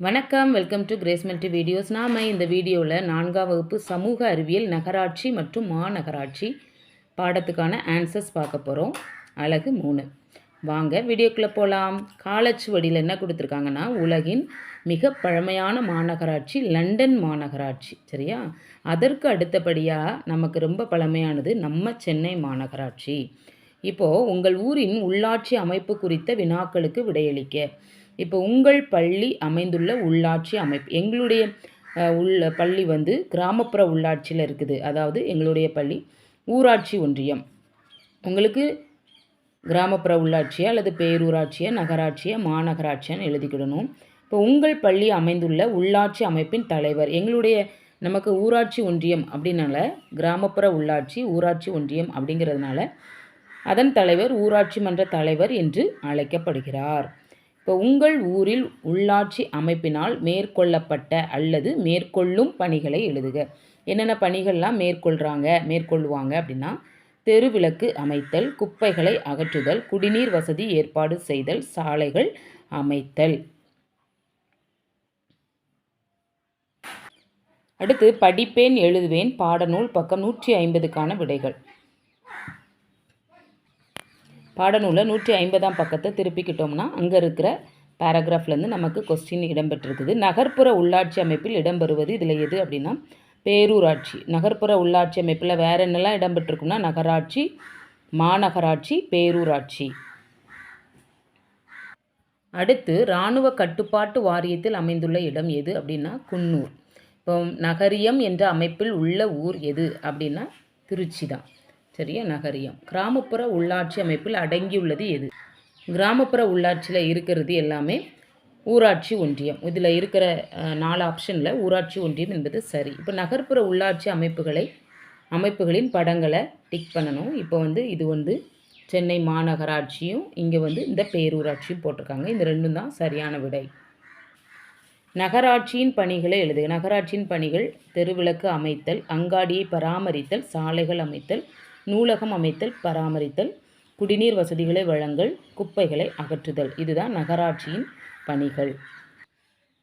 வணக்கம் welcome to கிரேஸ்மெண்ட்டு videos நாம் இந்த வீடியோவில் நான்காம் வகுப்பு சமூக அறிவியல் நகராட்சி மற்றும் மாநகராட்சி பாடத்துக்கான ஆன்சர்ஸ் பார்க்க போகிறோம் அழகு மூணு. வாங்க வீடியோக்குள்ளே போகலாம் காலச்சுவடியில் என்ன கொடுத்துருக்காங்கன்னா உலகின் மிக பழமையான மாநகராட்சி லண்டன் மாநகராட்சி சரியா? அதற்கு அடுத்தபடியாக நமக்கு ரொம்ப பழமையானது நம்ம சென்னை மாநகராட்சி. இப்போது உங்கள் ஊரின் உள்ளாட்சி அமைப்பு குறித்த வினாக்களுக்கு விடையளிக்க. இப்போ உங்கள் பள்ளி அமைந்துள்ள உள்ளாட்சி அமைப்பு எங்களுடைய உள்ள பள்ளி வந்து கிராமப்புற உள்ளாட்சியில் இருக்குது. அதாவது எங்களுடைய பள்ளி ஊராட்சி ஒன்றியம். உங்களுக்கு கிராமப்புற உள்ளாட்சியா அல்லது பேரூராட்சியா நகராட்சியா மாநகராட்சியான்னு எழுதிக்கிடணும். இப்போ உங்கள் பள்ளி அமைந்துள்ள உள்ளாட்சி அமைப்பின் தலைவர் எங்களுடைய நமக்கு ஊராட்சி ஒன்றியம் அப்படின்னால கிராமப்புற உள்ளாட்சி ஊராட்சி ஒன்றியம் அப்படிங்கிறதுனால அதன் தலைவர் ஊராட்சி மன்ற தலைவர் என்று அழைக்கப்படுகிறார். இப்போ உங்கள் ஊரில் உள்ளாட்சி அமைப்பினால் மேற்கொள்ளப்பட்ட அல்லது மேற்கொள்ளும் பணிகளை எழுதுக. என்னென்ன பணிகள்லாம் மேற்கொள்கிறாங்க மேற்கொள்ளுவாங்க அப்படின்னா தெருவிளக்கு அமைத்தல் குப்பைகளை அகற்றுதல் குடிநீர் வசதி ஏற்பாடு செய்தல் சாலைகள் அமைத்தல். அடுத்து படிப்பேன் எழுதுவேன் பாடநூல் பக்கம் நூற்றி ஐம்பதுக்கான விடைகள். பாடநூலில் நூற்றி ஐம்பதாம் பக்கத்தை திருப்பிக்கிட்டோம்னா அங்கே இருக்கிற பேராகிராஃப்லேருந்து நமக்கு கொஸ்டின் இடம்பெற்றிருக்குது. நகர்ப்புற உள்ளாட்சி அமைப்பில் இடம்பெறுவது இதில் எது அப்படின்னா பேரூராட்சி. நகர்ப்புற உள்ளாட்சி அமைப்பில் வேறு என்னெல்லாம் இடம்பெற்றிருக்கும்னா நகராட்சி மாநகராட்சி பேரூராட்சி. அடுத்து இராணுவ கட்டுப்பாட்டு வாரியத்தில் அமைந்துள்ள இடம் எது அப்படின்னா குன்னூர். இப்போ நகரியம் என்ற அமைப்பில் உள்ள ஊர் எது அப்படின்னா திருச்சி தான். சரியா நகரியம். கிராமப்புற உள்ளாட்சி அமைப்பில் அடங்கியுள்ளது எது? கிராமப்புற உள்ளாட்சியில் இருக்கிறது எல்லாமே ஊராட்சி ஒன்றியம். இதில் இருக்கிற நாலு ஆப்ஷனில் ஊராட்சி ஒன்றியம் என்பது சரி. இப்போ நகர்ப்புற உள்ளாட்சி அமைப்புகளை அமைப்புகளின் படங்களை டிக் பண்ணணும். இப்போ வந்து இது வந்து சென்னை மாநகராட்சியும் இங்கே வந்து இந்த பேரூராட்சியும் போட்டிருக்காங்க. இந்த ரெண்டும் தான் சரியான விடை. நகராட்சியின் பணிகளை எழுதுக. நகராட்சியின் பணிகள் தெருவிளக்கு அமைத்தல் அங்காடியை பராமரித்தல் சாலைகள் அமைத்தல் நூலகம் அமைத்தல் பராமரித்தல் குடிநீர் வசதிகளை வழங்கல் குப்பைகளை அகற்றுதல். இதுதான் நகராட்சியின் பணிகள்.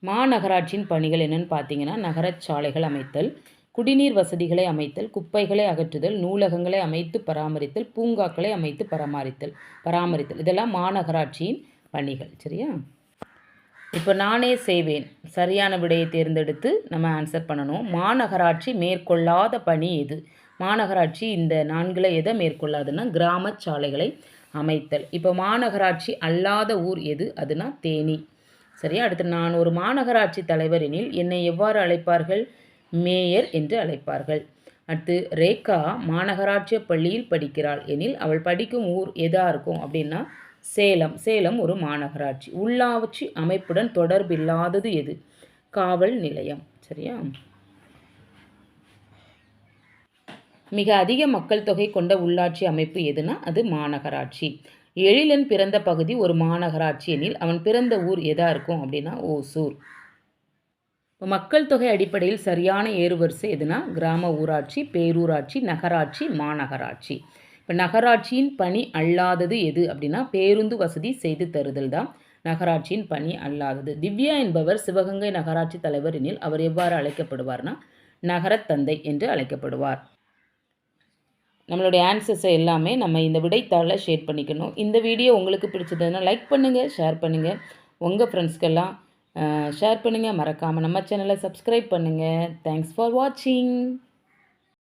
மாநகராட்சியின் பணிகள் என்னன்னு பார்த்தீங்கன்னா நகரச்சாலைகள் அமைத்தல் குடிநீர் வசதிகளை அமைத்தல் குப்பைகளை அகற்றுதல் நூலகங்களை அமைத்து பராமரித்தல் பூங்காக்களை அமைத்து பராமரித்தல் பராமரித்தல். இதெல்லாம் மாநகராட்சியின் பணிகள். சரியா? இப்போ நானே செய்வேன். சரியான விடையை தேர்ந்தெடுத்து நம்ம ஆன்சர் பண்ணணும். மாநகராட்சி மேற்கொள்ளாத பணி எது? மாநகராட்சி இந்த நான்கில் எதை மேற்கொள்ளாதுன்னா கிராம சாலைகளை அமைத்தல். இப்போ மாநகராட்சி அல்லாத ஊர் எது? அதுனா தேனி. சரியா? அடுத்து நான் ஒரு மாநகராட்சி தலைவர் எனில் என்னை எவ்வாறு அழைப்பார்கள்? மேயர் என்று அழைப்பார்கள். அடுத்து ரேகா மாநகராட்சி பள்ளியில் படிக்கிறாள் எனில் அவள் படிக்கும் ஊர் எதாக இருக்கும் அப்படின்னா சேலம். சேலம் ஒரு மாநகராட்சி. உள்ளாட்சி அமைப்புடன் தொடர்பில்லாதது எது? காவல் நிலையம். சரியா? மிக அதிக மக்கள் தொகை கொண்ட உள்ளாட்சி அமைப்பு எதுனா அது மாநகராட்சி. எழிலன் பிறந்த பகுதி ஒரு மாநகராட்சி எனில் அவன் பிறந்த ஊர் எதா இருக்கும் அப்படின்னா ஓசூர். இப்போ மக்கள் தொகை அடிப்படையில் சரியான ஏறுவரிசை எதுனா கிராம ஊராட்சி பேரூராட்சி நகராட்சி மாநகராட்சி. இப்போ நகராட்சியின் பணி அல்லாதது எது அப்படின்னா பேருந்து வசதி செய்து தருதல் தான். நகராட்சியின் பணி அல்லாதது. திவ்யா என்பவர் சிவகங்கை நகராட்சி தலைவர் எனில் அவர் எவ்வாறு அழைக்கப்படுவார்னா நகரத் தந்தை என்று அழைக்கப்படுவார். நம்மளுடைய ஆன்சர்ஸை எல்லாமே நம்ம இந்த விடைத்தாளில் ஷேர் பண்ணிக்கணும். இந்த வீடியோ உங்களுக்கு பிடிச்சதுன்னா லைக் பண்ணுங்கள் ஷேர் பண்ணுங்கள் உங்கள் ஃப்ரெண்ட்ஸ்க்கெல்லாம் ஷேர் பண்ணுங்கள் மறக்காமல் நம்ம சேனலை சப்ஸ்கிரைப் பண்ணுங்கள் தேங்க்ஸ் ஃபார் வாட்சிங்